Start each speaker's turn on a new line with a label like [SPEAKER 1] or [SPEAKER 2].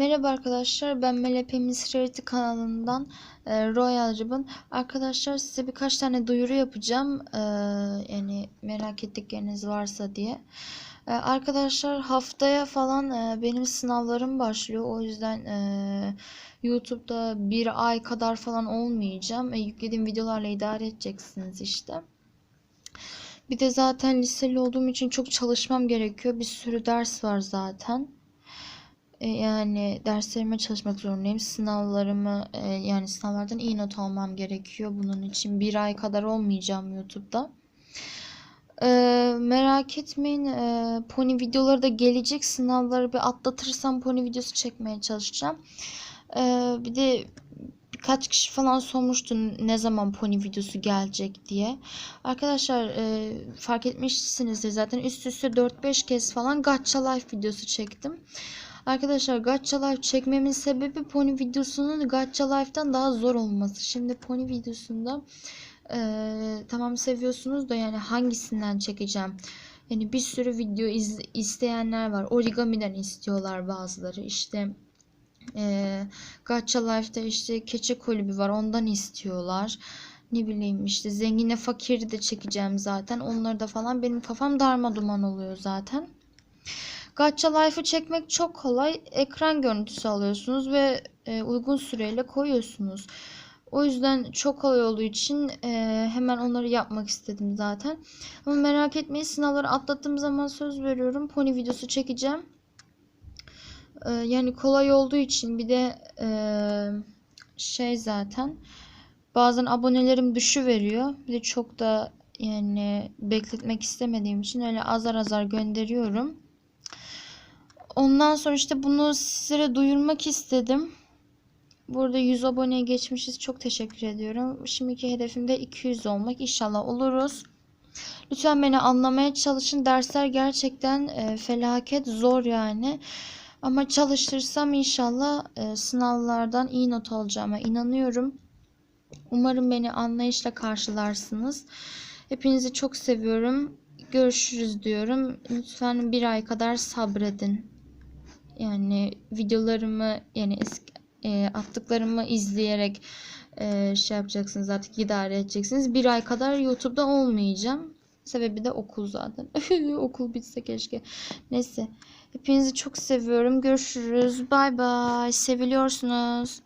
[SPEAKER 1] Merhaba arkadaşlar ben Melep Misrarity kanalından e, Royal Ribbon. Arkadaşlar size birkaç tane duyuru yapacağım. E, yani merak ettikleriniz varsa diye. E, arkadaşlar haftaya falan e, benim sınavlarım başlıyor. O yüzden e, YouTube'da bir ay kadar falan olmayacağım. E, yüklediğim videolarla idare edeceksiniz işte. Bir de zaten liseli olduğum için çok çalışmam gerekiyor. Bir sürü ders var zaten. E, Yani derslerime çalışmak zorundayım. Sınavlarımı e, yani sınavlardan iyi not almam gerekiyor. Bunun için bir ay kadar olmayacağım YouTube'da. E, merak etmeyin. Pony videoları da gelecek. Sınavları bir atlatırsam pony videosu çekmeye çalışacağım. Bir de birkaç kişi falan sormuştu ne zaman pony videosu gelecek diye. Arkadaşlar fark etmişsinizdir zaten üst üste 4-5 kez falan Gacha Life videosu çektim. Arkadaşlar Gacha Life çekmemin sebebi Pony videosunun Gacha Life'dan daha zor olması. Şimdi Pony videosunda eee, tamam seviyorsunuz da yani hangisinden çekeceğim? Yani bir sürü video iz, isteyenler var. Origami'den istiyorlar bazıları. İşte eee Gacha Life'da işte keçe kulübü var. Ondan istiyorlar. Ne bileyim işte zengine fakiri de çekeceğim zaten. Onları da falan benim kafam darma duman oluyor zaten. Gacha Life'ı çekmek çok kolay. Ekran görüntüsü alıyorsunuz ve e, uygun süreyle koyuyorsunuz. O yüzden çok kolay olduğu için e, hemen onları yapmak istedim zaten. Ama merak etmeyin sınavları atlattığım zaman söz veriyorum. Pony videosu çekeceğim. E, yani kolay olduğu için bir de e, şey zaten bazen abonelerim düşüveriyor. Bir de çok da yani bekletmek istemediğim için öyle azar azar gönderiyorum. Ondan sonra işte bunu sizlere duyurmak istedim. Burada 100 aboneye geçmişiz. Çok teşekkür ediyorum. Şimdiki hedefim de 200 olmak. İnşallah oluruz. Lütfen beni anlamaya çalışın. Dersler gerçekten e, felaket zor yani. Ama çalışırsam inşallah e, sınavlardan iyi not alacağıma inanıyorum. Umarım beni anlayışla karşılarsınız. Hepinizi çok seviyorum. Görüşürüz diyorum. Lütfen bir ay kadar sabredin. Yani videolarımı yani eski e, attıklarımı izleyerek e, şey yapacaksınız artık idare edeceksiniz. Bir ay kadar YouTube'da olmayacağım. Sebebi de okul zaten. okul bitse keşke. Neyse. Hepinizi çok seviyorum. Görüşürüz. Bay bay. Seviliyorsunuz.